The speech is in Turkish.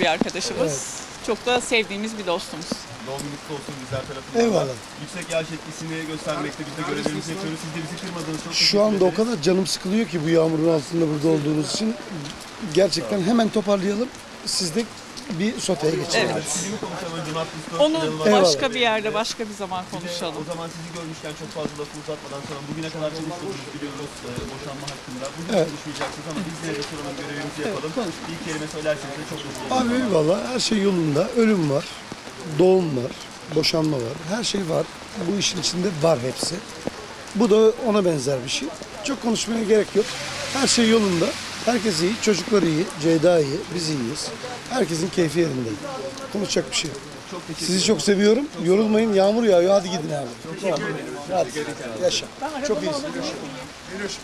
bir arkadaşımız. Çok da sevdiğimiz bir dostumuz. Doğum günü kutlu olsun bizler tarafından. Eyvallah. Yüksek yaş etkisini göstermekte biz de görevlerimizi yapıyoruz. Siz de bizi kırmadınız. Çok Şu anda o kadar canım sıkılıyor ki bu yağmurun altında burada olduğunuz için. Gerçekten hemen toparlayalım. Siz de bir soteye geçelim. Evet. Onu başka bir yerde, başka bir zaman konuşalım. O zaman sizi görmüşken çok fazla lafı uzatmadan sonra bugüne kadar çalıştığınızı biliyoruz e, boşanma hakkında. Bugün Evet. konuşmayacaksınız ama biz yine de soralım görevimizi yapalım. Bir kelime söylerseniz de çok mutlu olurum. Abi eyvallah her şey yolunda. Ölüm var, doğum var, boşanma var. Her şey var. Bu işin içinde var hepsi. Bu da ona benzer bir şey. Çok konuşmaya gerek yok. Her şey yolunda. Herkes iyi, çocuklar iyi, Ceyda iyi, biz iyiyiz. Herkesin keyfi yerinde. Konuşacak bir şey yok. Çok Sizi çok seviyorum. Yorulmayın. Yağmur yağıyor. Hadi gidin abi. Hadi. Yaşa. Çok iyisin. Görüşürüz.